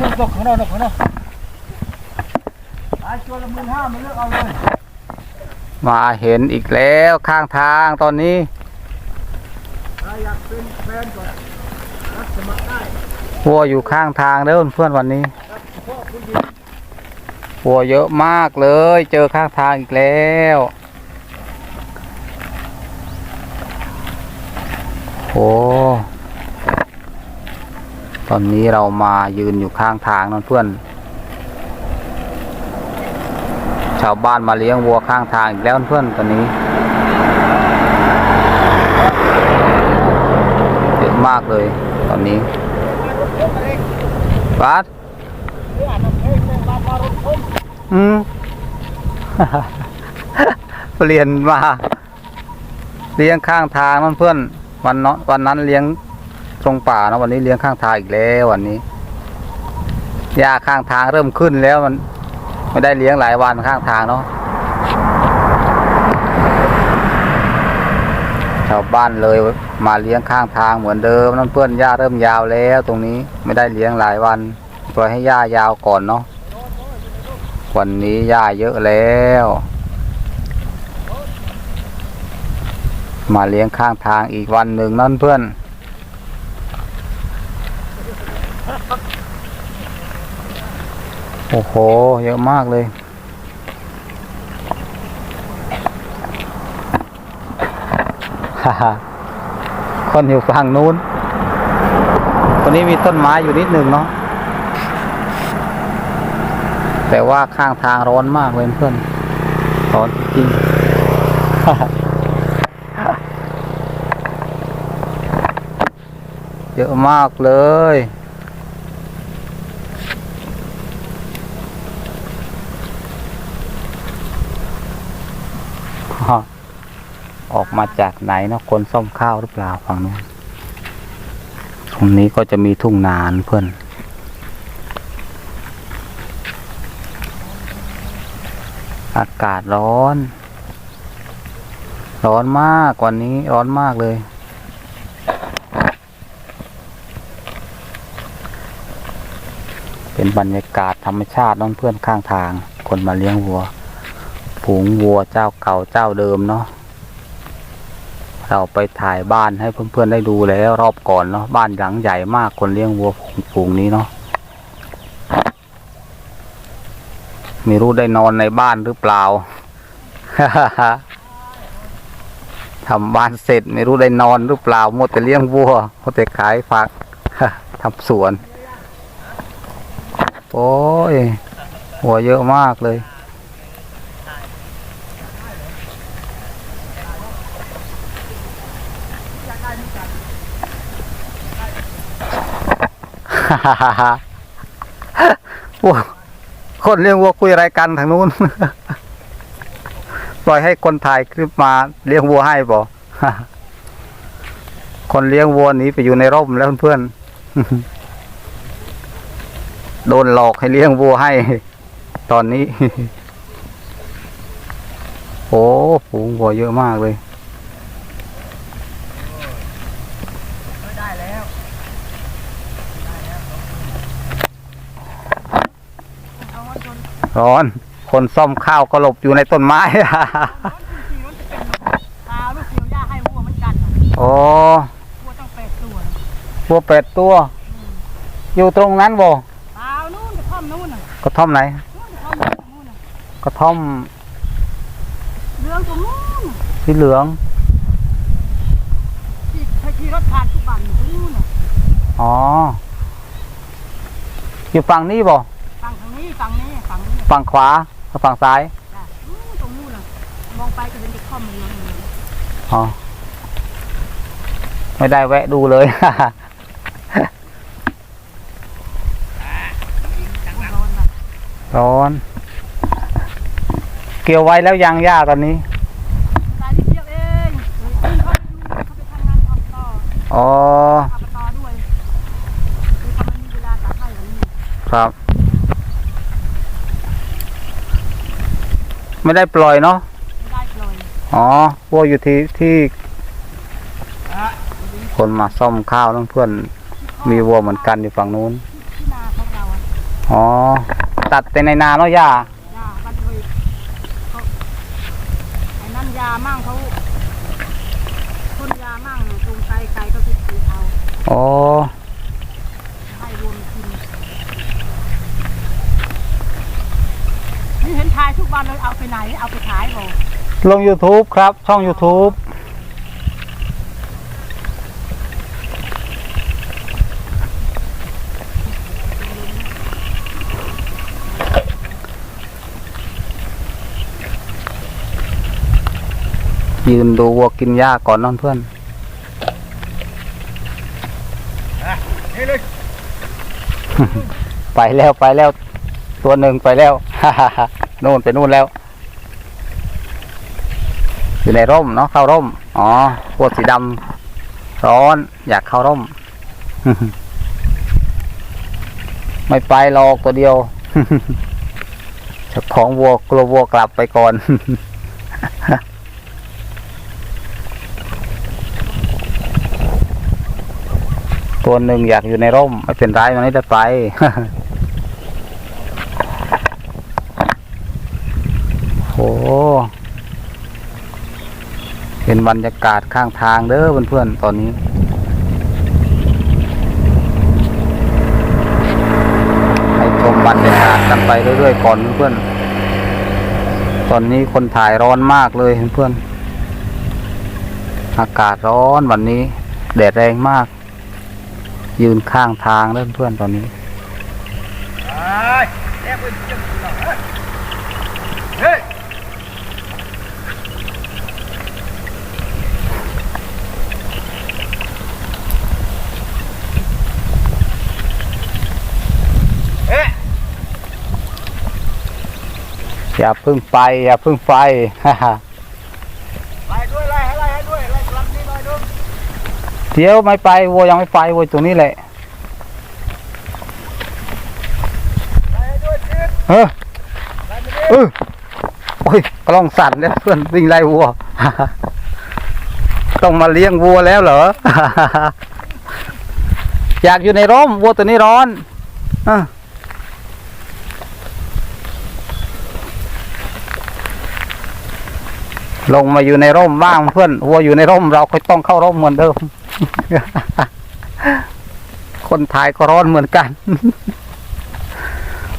มึงตกข้างนอกนะข้างนอกขายตัวละหมื่นห้ามึงเลือกเอาเลยมาเห็นอีกแล้วข้างทางตอนนี้ถ้าอยากเป็นแฟนก็รับสมัครได้วัวอยู่ข้างทางเด้อเพื่อนวันนี้รับเฉพาะผู้หญิงวัวเยอะมากเลย เจอข้างทางอีกแล้วโอ้ ตอนนี้เรามายืนอยู่ข้างทางนั่นเพื่อน ชาวบ้านมาเลี้ยงวัวข้างทางอีกแล้วเพื่อนตอนนี้เยอะมากเลย ตอนนี้บัสอืมเปลี่ยนมา เลี้ยงข้างทางนั่นเพื่อน วันเนาะวันนั้นเลี้ยง ตรงป่านะวันนี้เลี้ยงข้างทางอีกแล้ววันนี้หญ้าข้างทางเริ่มขึ้นแล้วมัน ไม่ได้เลี้ยงหลายวันข้างทางเนาะชาวบ้านเลยมาเลี้ยงข้างทางเหมือนเดิมนั่นเพื่อนหญ้าเริ่มยาวแล้ว ตรงนี้ไม่ได้เลี้ยงหลายวันปล่อยให้หญ้ายาวก่อนเนาะวันนี้หญ้าเยอะแล้ว มาเลี้ยงข้างทางอีกวันหนึ่งนั่นเพื่อน โอ้โห เยอะมากเลย ฮ่าฮ่าคนอยู่ฝั่งนู้นวันนี้มีต้นไม้อยู่นิดหนึ่งเนาะ แต่ว่าข้างทางร้อนมากเลยเพื่อน ร้อนจริงเยอะมากเลย ออกมาจากไหนเนาะคนซ่อมข้าวหรือเปล่าฝั่งนู้นตรงนี้ก็จะมีทุ่งนานเพื่อนอากาศร้อน ร้อนมากกว่านี้ร้อนมากเลย เป็นบรรยากาศธรรมชาติน้องเพื่อนข้างทาง คนมาเลี้ยงวัวฝูงวัวเจ้าเก่าเจ้าเดิมเนาะ เราไปถ่ายบ้านให้เพื่อนๆได้ดูแล้วรอบก่อนเนาะบ้านหลังใหญ่มากคนเลี้ยงวัวฝูงนี้เนาะไม่รู้ได้นอนในบ้านหรือเปล่าทำบ้านเสร็จไม่รู้ได้นอนหรือเปล่าหมดแต่เลี้ยงวัวหมดแต่ขายฝักทำสวน โอ้ย หัวเยอะมากเลย วัวคนเลี้ยงวัวคุยอะไรกันทางนู้น ปล่อยให้คนถ่ายคลิปมาเลี้ยงวัวให้บ่คนเลี้ยงวัวหนีไปอยู่ในร่มแล้วเพื่อนโดนหลอกให้เลี้ยงวัวให้ ตอนนี้ โอ้ฝูงวัวเยอะมากเลย ได้แล้วเอาไว้จน ร้อน คนซ่อมข้าวก็หลบอยู่ในต้นไม้ขี่รถจะเป็นพาลูกเสียวหญ้าให้วัวเหมือนกันน่ะโอ้วัวต้องแปดตัวนะวัวเป็ดตัว อยู่ตรงนั้นบ่เปล่านู่นกระท่อมนู่นน่ะกระท่อมไหนนู่นกระท่อมนู่นน่ะกระท่อมเรื่องตรงนู้นสีเหลืองที่ถ้าขี่รถผ่านทุกบ้านอยู่ตรงนู้นน่ะอ๋อ อยู่ฝั่งนี้บ่ ฝั่งทางนี้ฝั่งนี้ ฝั่งนี้ฝั่งขวากับฝั่งซ้ายจ้ะนู่นตรงนู้นน่ะมองไปก็เป็นกระท่อมเหลืองเหลืองอ๋อไม่ได้แวะดูเลย ร้อนๆน่ะร้อน เกี่ยวไว้แล้วยังหญ้าตอนนี้ ตายนิดเดียวเองเฮ้ยเขาไปอยู่เขาไปทำงานอบตอ๋ออบตด้วยคือเขาไม่มีเวลาตัดให้แบบนี้ ครับ ไม่ได้ปล่อยเนาะไม่ได้ปล่อยอ๋อวัวอยู่ที่ที่คนมาซ่อมข้าวนั่นเพื่อนมีวัวเหมือนกันอยู่ฝั่งนู้นที่นาของเราอะอ๋อตัดแต่ในนาเนาะย่ายาบันเลยเขาไอ้นั่นยามั่งเขาคนยามั่งตรงไกลไกลก็จะถือเอาอ๋อ ให้รวมกินนี่เห็นถ่ายทุกวันเลยเอาไปไหน เอาไปขายบอก ลง YouTube ครับ ช่อง YouTube ยืนดูวัวกินหญ้าก่อนน้องเพื่อนนี่เลยไปแล้วไปแล้ว ตัวหนึ่งไปแล้วนู่นไปนู่นแล้ว อยู่ในร่มเนาะเข้าร่ม อ๋อพวกสีดำร้อน อยากเข้าร่ม ไม่ไปหรอกตัวเดียวจ้าของวัวกลัววัวกลับไปก่อนตัวหนึ่งอยากอยู่ในร่มไม่เป็นไรมันไม่ได้ไป โอ้ เป็นบรรยากาศข้างทางเด้อเพื่อนๆตอนนี้ ให้ชมบรรยากาศกันไปเรื่อยๆก่อนเพื่อนๆตอนนี้คนถ่ายร้อนมากเลยเพื่อนๆอากาศร้อนวันนี้ แดดแรงมาก ยืนข้างทางเด้อเพื่อนๆตอนนี้ ไอ้แอบไปจังหวะเฮ้ย เอ๊ะ อย่าเพึ่งไป อย่าเพึ่งไปไล่ด้วยไล่ให้ไล่ให้ด้วยไล่กลับนี่หน่อยดูเดี๋ยวไม่ไปวัวยังไม่ไปวัวตรงนี้แหละไล่ให้ด้วยจืดเฮ้อไล่มาดิเออโอ้ยกล้องสั่นเนี่ยเพื่อนวิ่งไล่วัว ต้องมาเลี้ยงวัวแล้วเหรอ อยากอยู่ในร่มวัวตัวนี้ร้อนอะ ลงมาอยู่ในร่มบ้างเพื่อนวัวอยู่ในร่มเราก็ต้องเข้าร่มเหมือนเดิม คนถ่ายก็ร้อนเหมือนกัน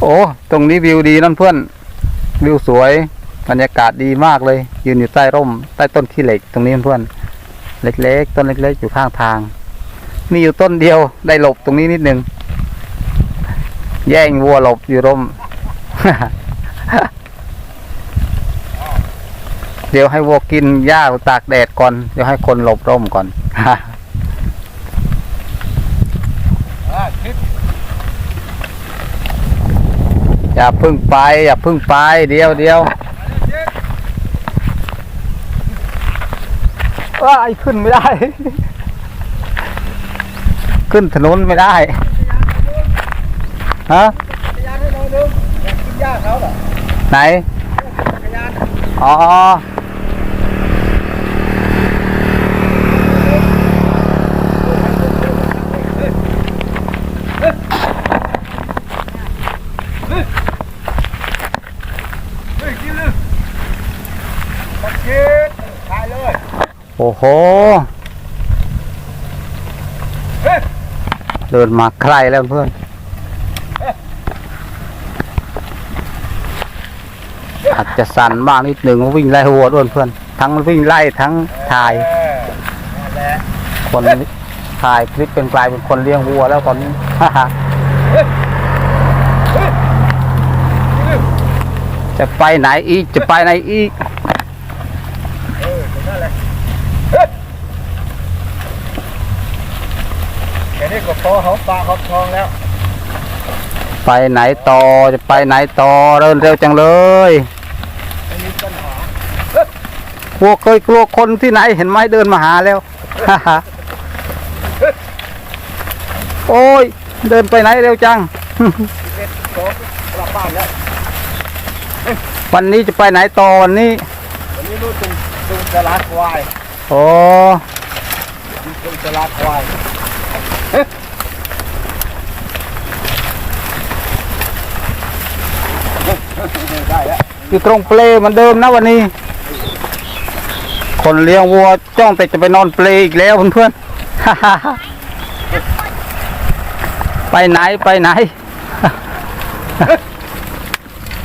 โอ้ ตรงนี้วิวดีนั่นเพื่อน วิวสวย บรรยากาศดีมากเลย ยืนอยู่ใต้ร่ม ใต้ต้นขี้เหล็ก ตรงนี้เพื่อน เล็กๆ ต้นเล็ก ๆ อยู่ข้างทาง มีอยู่ต้นเดียวได้หลบตรงนี้นิดนึง แย่งวัวหลบอยู่ร่ม เดี๋ยวให้วัวกินหญ้าตากแดดก่อน เดี๋ยวให้คนหลบร่มก่อนอ่าคิดอย่าพึ่งไป อย่าพึ่งไปเดียวเดียวจืดว้ายขึ้นไม่ได้ ขึ้นถนนไม่ได้ฮะจักรยานให้หน่อยดูอยากกินหญ้าเขาเหรอ ไหน จักรยาน อ๋อ เฮ้ยกินเลยบักคิดถ่ายเลย โอ้โห เดินมาใกล้แล้วเพื่อนอาจจะสั่นบ้างนิดหนึ่งวิ่งไล่วัวด้วยเพื่อน ทั้งวิ่งไล่ทั้งถ่าย คนถ่ายคลิปเป็นกลายเป็นคนเลี้ยงวัวแล้วตอนนี้จะไปไหนอีกจะไปไหนอีก เออตรงนั่นแหละเฮ้ยแค่ นี้ก็พอหอมปากหอมทองแล้วไปไหนต่อจะไปไหนต่อเดินเร็วจังเลย ไม่มีปัญหาพวกเคยกลัวคนที่ไหนเห็นไหมเดินมาหาแล้ว โอ้ย เดินไปไหนเร็วจังเด็ดสองกลับบ้านแล้ววันนี้จะไปไหนต่อวันนี้ วันนี้รู้ตรงตรงตลาดควายโอ้ ตรงตลาดควาย ได้แล้ว อยู่ตรงเปลเหมือนเดิมนะวันนี้ คนเลี้ยงวัวจ้องแต่จะไปนอนเปลอีกแล้วเพื่อนๆไปไหนไปไหน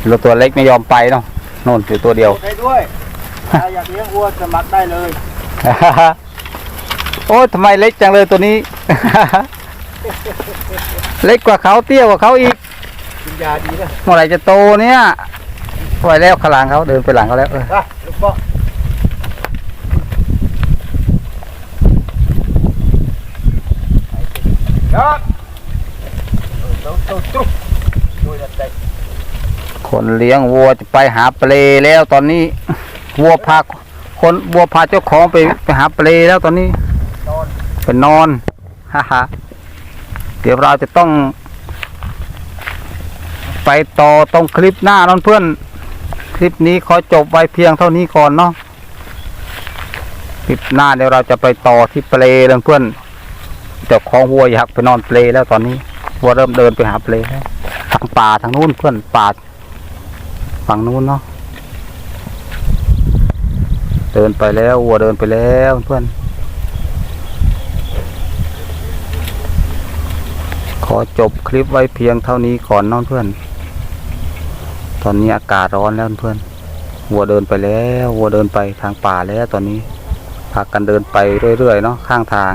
รถตัวเล็กไม่ยอมไปเนาะโน่นอยู่ตัวเดียวได้ด้วยถ้าอยากเลี้ยงวัวสมัครได้เลยโอ้ยทำไมเล็กจังเลยตัวนี้ เล็กกว่าเขาเตี้ยกว่าเขาอีกกินยาดีนะเมื่อไหร่จะโตเนี่ย ปล่อยแล้วขางหลังเขาเดินไปหลังเขาแล้วเอออะลูกพ่อ Đó. Tốt, tốt, tốt. Tôi đặt đây. คนเลี้ยงวัวจะไปหาเปลแล้วตอนนี้ วัวพาคนวัวพาเจ้าของไปไปหาเปลแล้วตอนนี้ Non. ไปนอนฮ่าฮ่าเดี๋ยวเราจะต้อง ไปต่อตรงคลิปหน้าน้องเพื่อนค ลิปนี้ขอจบไว้เพียงเท่านี้ก่อนเนาะคลิปหน้าเดี๋ยวเราจะไปต่อที่เปลน้องเพื่อนเจ้าของวัวอยากไปนอนเปลแล้วตอนนี้วัวเริ่มเดินไปหาเปลแล้วทางป่าทางนู้นเพื่อนป่าฝั่งนู้นเนาะเดินไปแล้ววัวเดินไปแล้วเพื่อนขอจบคลิปไว้เพียงเท่านี้ก่อนน้องเพื่อน ตอนนี้อากาศร้อนแล้วเพื่อนวัวเดินไปแล้ววัวเดินไปทางป่าแล้วตอนนี้พากันเดินไปเรื่อยๆเนาะข้างทาง